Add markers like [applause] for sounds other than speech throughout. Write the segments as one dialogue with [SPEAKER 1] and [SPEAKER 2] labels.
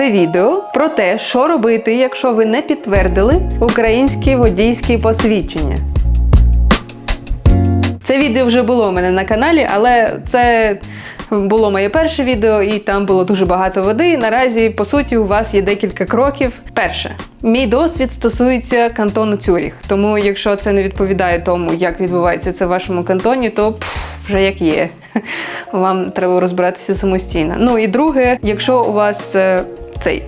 [SPEAKER 1] Це відео про те, що робити, якщо ви не підтвердили українські водійські посвідчення. Це відео вже було у мене на каналі, але це було моє перше відео, і там було дуже багато води. Наразі, по суті, у вас є декілька кроків. Перше, мій досвід стосується кантону Цюріх. Тому, якщо це не відповідає тому, як відбувається це в вашому кантоні, то пф, вже як є. [laughs] Вам треба розбиратися самостійно. Ну і друге, якщо у вас е, цей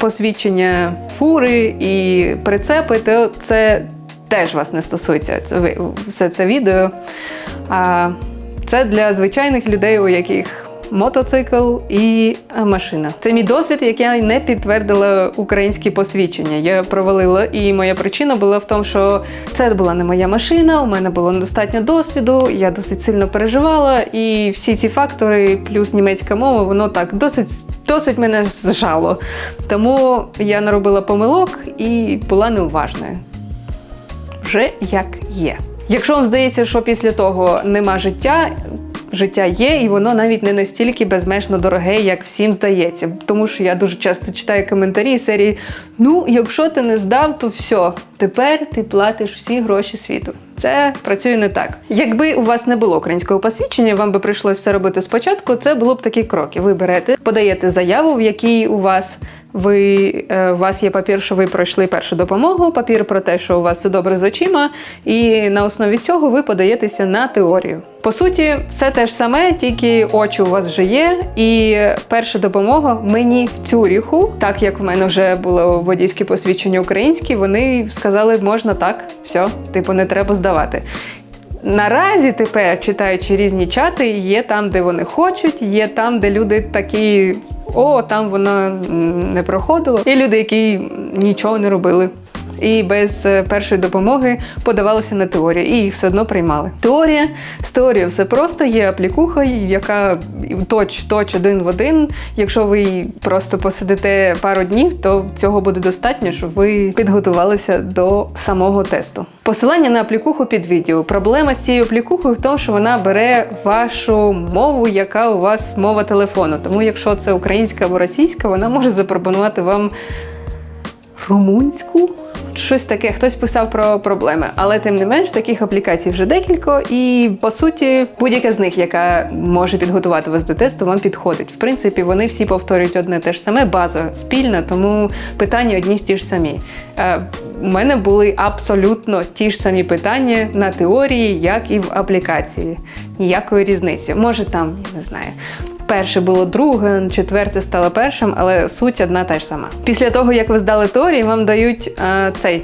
[SPEAKER 1] посвідчення фури і прицепи, то це теж вас не стосується. Це ви- все це відео. А це для звичайних людей, у яких мотоцикл і е, машина. Це мій досвід, як я не підтвердила українські посвідчення. Я провалила, і моя причина була в тому, що це була не моя машина, у мене було недостатньо досвіду, я досить сильно переживала, і всі ці фактори, плюс німецька мова, воно так досить. Досить мене зжало. Тому я наробила помилок і була неуважною вже як є. Якщо вам здається, що після того нема життя, життя є, і воно навіть не настільки безмежно дороге, як всім здається. Тому що я дуже часто читаю коментарі серії: ну, якщо ти не здав, то все, тепер ти платиш всі гроші світу. Це працює не так. Якби у вас не було українського посвідчення, вам би прийшлося все робити спочатку. Це було б такі кроки. Ви берете, подаєте заяву, в якій у вас ви, е, у вас є папір, що ви пройшли першу допомогу, папір про те, що у вас все добре з очима, і на основі цього ви подаєтеся на теорію. По суті, все те ж саме, тільки очі у вас вже є. І перша допомога мені в Цюріху, так як в мене вже було водійське посвідчення українське, вони сказали, можна так, все, типу, не треба здавати. Наразі тепер, читаючи різні чати, є там, де вони хочуть, є там, де люди такі. О, там воно не проходило. І люди, які нічого не робили. І без е, першої допомоги подавалися на теорію, і їх все одно приймали. Теорія з теорією все просто є аплікуха, яка точ-точ один в один. Якщо ви просто посидите пару днів, то цього буде достатньо, щоб ви підготувалися до самого тесту. Посилання на аплікуху під відео. Проблема з цією аплікухою в тому, що вона бере вашу мову, яка у вас мова телефону. Тому, якщо це українська або російська, вона може запропонувати вам румунську. Щось таке, хтось писав про проблеми, але тим не менш таких аплікацій вже декілька, і по суті, будь-яка з них, яка може підготувати вас до тесту, вам підходить. В принципі, вони всі повторюють одне те ж саме, база спільна, тому питання одні ті ж самі. Е, У мене були абсолютно ті ж самі питання на теорії, як і в аплікації. Ніякої різниці. Може там, не знаю. Перше було друге, четверте стало першим, але суть одна та ж сама. Після того, як ви здали теорію, вам дають е, цей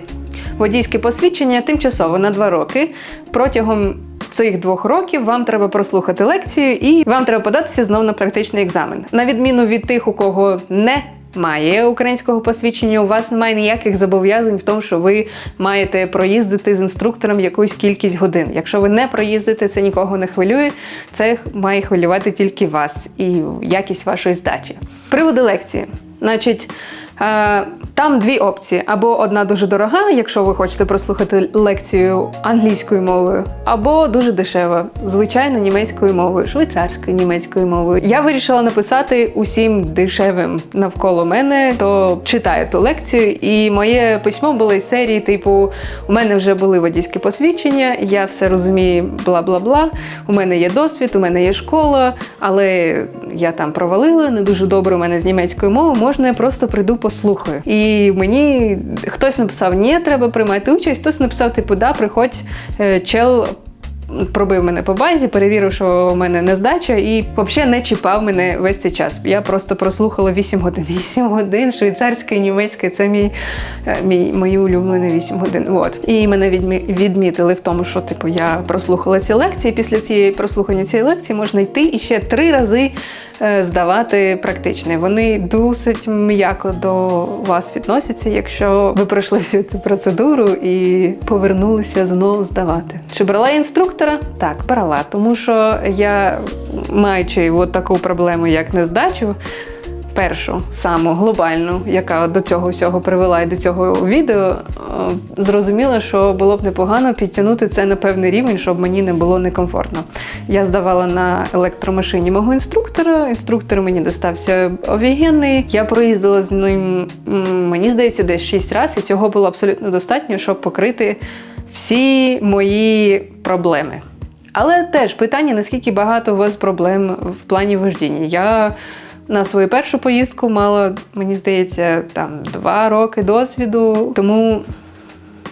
[SPEAKER 1] водійське посвідчення тимчасово на два роки. Протягом цих двох років вам треба прослухати лекцію і вам треба податися знову на практичний екзамен. На відміну від тих, у кого не має українського посвідчення, у вас немає ніяких зобов'язань в тому, що ви маєте проїздити з інструктором якусь кількість годин. Якщо ви не проїздите, це нікого не хвилює. Це має хвилювати тільки вас і якість вашої здачі. Приводи лекції. Значить, там дві опції: або одна дуже дорога, якщо ви хочете прослухати лекцію англійською мовою, або дуже дешева, звичайно, німецькою мовою, швейцарською німецькою мовою. Я вирішила написати усім дешевим навколо мене, то читаю ту лекцію, і моє письмо було із серії, типу, у мене вже були водійські посвідчення, я все розумію, бла бла бла. У мене є досвід, у мене є школа, але я там провалила не дуже добре у мене з німецькою мовою. Можна я просто прийду послухаю. І мені хтось написав, ні, треба приймати участь, хтось написав, типу, да, приходь, е, чел. Пробив мене по базі, перевірив, що у мене не здача, і взагалі не чіпав мене весь цей час. Я просто прослухала 8 годин. [laughs] 8 годин швейцарське німецьке це мій, е, мій мої улюблені 8 годин. От. І мене відмі- відмітили в тому, що типу я прослухала ці лекції. Після цієї прослухання цієї лекції можна йти і ще три рази здавати практичне. Вони досить м'яко до вас відносяться, якщо ви пройшли всю цю процедуру і повернулися знову здавати. Чи брала інструктора? Так, брала, тому що я, маючи от таку проблему, як нездачу, першу, саму глобальну, яка до цього всього привела і до цього відео, е, зрозуміла, що було б непогано підтягнути це на певний рівень, щоб мені не було некомфортно. Я здавала на електромашині мого інструктора. Інструктор мені достався офігенний. Я проїздила з ним, мені здається, десь 6 разів, і цього було абсолютно достатньо, щоб покрити всі мої проблеми. Але теж питання, наскільки багато у вас проблем в плані вождіння. Я на свою першу поїздку мала, мені здається, там два роки досвіду. Тому.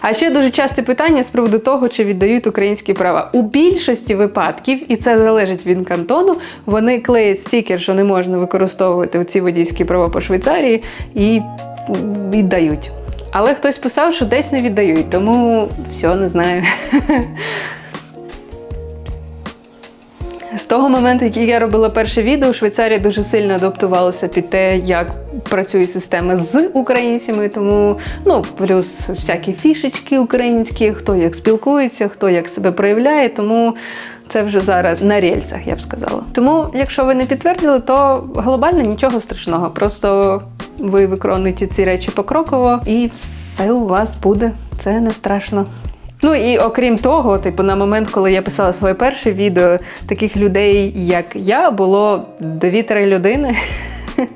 [SPEAKER 1] А ще дуже часте питання з приводу того, чи віддають українські права. У більшості випадків, і це залежить від кантону, вони клеять стікер, що не можна використовувати ці водійські права по Швейцарії, і віддають. Але хтось писав, що десь не віддають, тому все, не знаю. [laughs] Того моменту, як я робила перше відео, Швейцарія дуже сильно адаптувалася під те, як працює система з українцями. Тому ну плюс всякі фішечки українські, хто як спілкується, хто як себе проявляє. Тому це вже зараз на рельсах, я б сказала. Тому, якщо ви не підтвердили, то глобально нічого страшного. Просто ви виконуєте ці речі покроково, і все у вас буде. Це не страшно. Ну і окрім того, типу, на момент, коли я писала своє перше відео, таких людей, як я, було 2-3 людини. [laughs]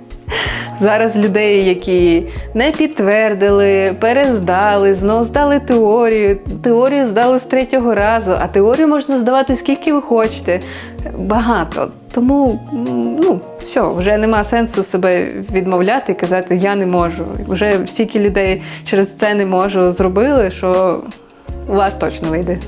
[SPEAKER 1] Зараз людей, які не підтвердили, перездали, знов здали теорію. Теорію здали з третього разу, а теорію можна здавати скільки ви хочете. Багато. Тому ну, все, вже нема сенсу себе відмовляти і казати, я не можу. Вже стільки людей через це не можу зробили, що у вас точно вийде.